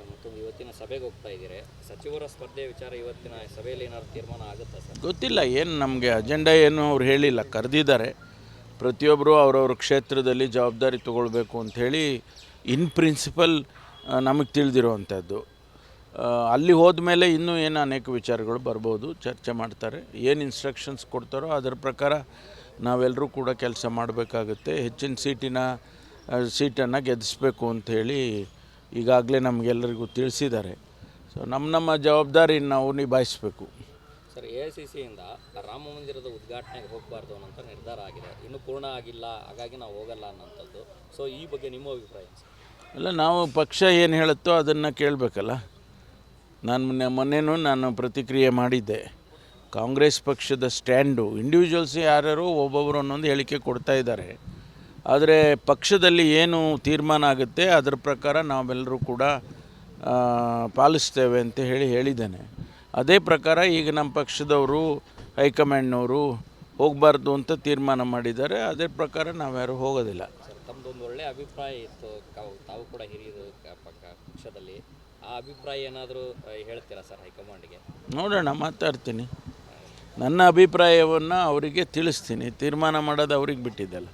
Sir ಮತ್ತೊಂದು ಇವತ್ತಿನ ಸಭೆಗೆ ಹೋಗ್ತಾ ಇದ್ದೀರಿ. ಸಚಿವರ ಸ್ಪರ್ಧೆ ವಿಚಾರ ಇವತ್ತಿನ ಸಭೆಯಲ್ಲಿ ಏನಾದ್ರು ತೀರ್ಮಾನ ಆಗುತ್ತಾ ಸರ್? ಗೊತ್ತಿಲ್ಲ, ಏನು ನಮಗೆ ಅಜೆಂಡಾ ಏನು ಅವ್ರು ಹೇಳಿಲ್ಲ. ಕರೆದಿದ್ದಾರೆ. ಪ್ರತಿಯೊಬ್ಬರು ಅವರವ್ರ ಕ್ಷೇತ್ರದಲ್ಲಿ ಜವಾಬ್ದಾರಿ ತಗೊಳ್ಬೇಕು ಅಂಥೇಳಿ ಇನ್ ಪ್ರಿನ್ಸಿಪಲ್ ನಮಗೆ ತಿಳಿದಿರುವಂಥದ್ದು ಅಲ್ಲಿ ಹೋದ ಮೇಲೆ ಇನ್ನೂ ಏನು ಅನೇಕ ವಿಚಾರಗಳು ಬರ್ಬೋದು, ಚರ್ಚೆ ಮಾಡ್ತಾರೆ. ಏನು ಇನ್ಸ್ಟ್ರಕ್ಷನ್ಸ್ ಕೊಡ್ತಾರೋ ಅದರ ಪ್ರಕಾರ ನಾವೆಲ್ಲರೂ ಕೂಡ ಕೆಲಸ ಮಾಡಬೇಕಾಗುತ್ತೆ. ಹೆಚ್ಚಿನ ಸೀಟಿನ ಸೀಟನ್ನು ಗೆದ್ದಿಸ್ಬೇಕು ಅಂಥೇಳಿ ಈಗಾಗಲೇ ನಮಗೆಲ್ಲರಿಗೂ ತಿಳಿಸಿದ್ದಾರೆ. ಸೊ ನಮ್ಮ ನಮ್ಮ ಜವಾಬ್ದಾರಿ ನಾವು ನಿಭಾಯಿಸಬೇಕು. ಸರ್ ಎ ಸಿ ಸಿಯಿಂದ ರಾಮ ಮಂದಿರದ ಉದ್ಘಾಟನೆಗೆ ಹೋಗಬಾರ್ದು ಅನ್ನೋಂಥ ನಿರ್ಧಾರ ಆಗಿದೆ. ಇನ್ನೂ ಪೂರ್ಣ ಆಗಿಲ್ಲ ಹಾಗಾಗಿ ನಾವು ಹೋಗಲ್ಲ ಅನ್ನೋಂಥದ್ದು. ಸೊ ಈ ಬಗ್ಗೆ ನಿಮ್ಮ ಅಭಿಪ್ರಾಯ ಅಲ್ಲ ನಾವು ಪಕ್ಷ ಏನು ಹೇಳುತ್ತೋ ಅದನ್ನು ಕೇಳಬೇಕಲ್ಲ. ನಾನು ಮೊನ್ನೆ ಮೊನ್ನೆನೂ ನಾನು ಪ್ರತಿಕ್ರಿಯೆ ಮಾಡಿದ್ದೆ. ಕಾಂಗ್ರೆಸ್ ಪಕ್ಷದ ಸ್ಟ್ಯಾಂಡು ಇಂಡಿವಿಜುವಲ್ಸ್ ಯಾರ್ಯಾರು ಒಬ್ಬೊಬ್ಬರು ಅನ್ನೊಂದು ಹೇಳಿಕೆ ಕೊಡ್ತಾ ಇದ್ದಾರೆ. ಆದರೆ ಪಕ್ಷದಲ್ಲಿ ಏನು ತೀರ್ಮಾನ ಆಗುತ್ತೆ ಅದರ ಪ್ರಕಾರ ನಾವೆಲ್ಲರೂ ಕೂಡ ಪಾಲಿಸ್ತೇವೆ ಅಂತ ಹೇಳಿ ಹೇಳಿದ್ದೇನೆ. ಅದೇ ಪ್ರಕಾರ ಈಗ ನಮ್ಮ ಪಕ್ಷದವರು ಹೈಕಮಾಂಡ್ನವರು ಹೋಗಬಾರ್ದು ಅಂತ ತೀರ್ಮಾನ ಮಾಡಿದ್ದಾರೆ. ಅದೇ ಪ್ರಕಾರ ನಾವ್ಯಾರು ಹೋಗೋದಿಲ್ಲ. ತಮ್ಮದೊಂದು ಒಳ್ಳೆಯ ಅಭಿಪ್ರಾಯ ಇತ್ತು. ತಾವು ಕೂಡ ಹಿರಿಯರು ಪಕ್ಷದಲ್ಲಿ. ಆ ಅಭಿಪ್ರಾಯ ಏನಾದರೂ ಹೇಳ್ತೀರಾ ಸರ್ ಹೈಕಮಾಂಡ್ಗೆ? ನೋಡೋಣ ಮಾತಾಡ್ತೀನಿ. ನನ್ನ ಅಭಿಪ್ರಾಯವನ್ನು ಅವರಿಗೆ ತಿಳಿಸ್ತೀನಿ. ತೀರ್ಮಾನ ಮಾಡೋದು ಅವ್ರಿಗೆ ಬಿಟ್ಟಿದ್ದಲ್ಲ.